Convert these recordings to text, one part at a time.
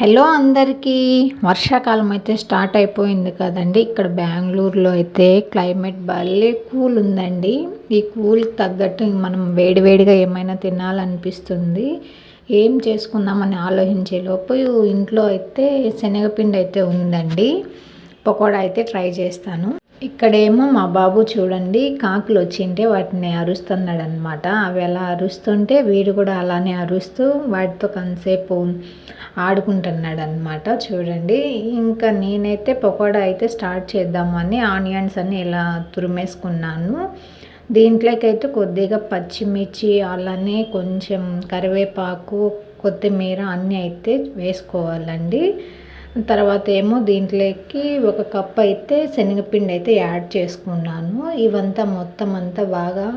Hello అందరికీ. వర్షాకాలం అయితే స్టార్ట్ అయిపోయింది కదండి. ఇక్కడ బెంగళూరులో అయితే క్లైమేట్ భలే కూల్ ఉందండి. ఈ కూల్ తగ్గట్టు మనం వేడివేడిగా ఏమైనా తినాలనిపిస్తుంది. ఏం చేసుకుందామని ఆలోచించేలోపు ఇంట్లో అయితే శనగపిండి అయితే ఉందండి. పకోడా అయితే ట్రై చేస్తాను. ఇక్కడేమో మా బాబు చూడండి కాకులు వచ్చింటే వాటిని అరుస్తున్నాడు అనమాట అవి అలా అరుస్తుంటే వీడు కూడా అలానే అరుస్తూ వాటితో కొంతసేపు ఆడుకుంటున్నాడు అనమాట చూడండి ఇంకా నేనైతే పకోడా అయితే స్టార్ట్ చేద్దామని ఆనియన్స్ అన్ని ఇలా తురిమేసుకున్నాను. దీంట్లోకైతే కొద్దిగా పచ్చిమిర్చి అలానే కొంచెం కరివేపాకు కొత్తిమీర అన్నీ అయితే వేసుకోవాలండి. తర్వాత ఏమో దీంట్లోకి ఒక కప్ అయితే శనగపిండి అయితే యాడ్ చేసుకున్నాను. ఇవంతా మొత్తం అంతా బాగా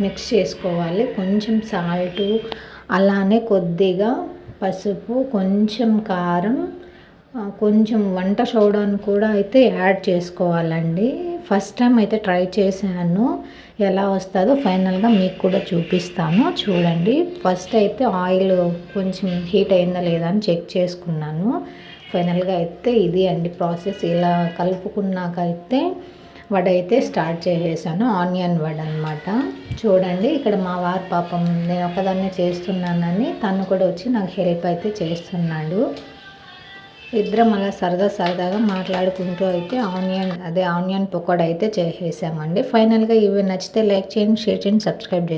మిక్స్ చేసుకోవాలి. కొంచెం సాల్టు అలానే కొద్దిగా పసుపు కొంచెం కారం కొంచెం వంట సోడాను కూడా అయితే యాడ్ చేసుకోవాలండి. ఫస్ట్ టైం అయితే ట్రై చేశాను. ఎలా వస్తుందో ఫైనల్గా మీకు కూడా చూపిస్తాను. చూడండి. ఫస్ట్ అయితే ఆయిల్ కొంచెం హీట్ అయిందా లేదా అని చెక్ చేసుకున్నాను. ఫైనల్గా అయితే ఇది అండి ప్రాసెస్. ఇలా కలుపుకున్నాక అయితే వడ అయితే స్టార్ట్ చేసేసాను. ఆనియన్ వడ అనమాట చూడండి ఇక్కడ మా వారు పాపం నేను ఒకదాన్నే చేస్తున్నానని తను కూడా వచ్చి నాకు హెల్ప్ అయితే చేస్తున్నాడు. ఇద్దరం అలా సరదా సరదాగా మాట్లాడుకుంటూ అయితే ఆనియన్ అదే ఆనియన్ పకోడా అయితే చేసేసామండి. ఫైనల్గా ఇవి నచ్చితే లైక్ చేయండి షేర్ చేయండి సబ్స్క్రైబ్ చేయండి.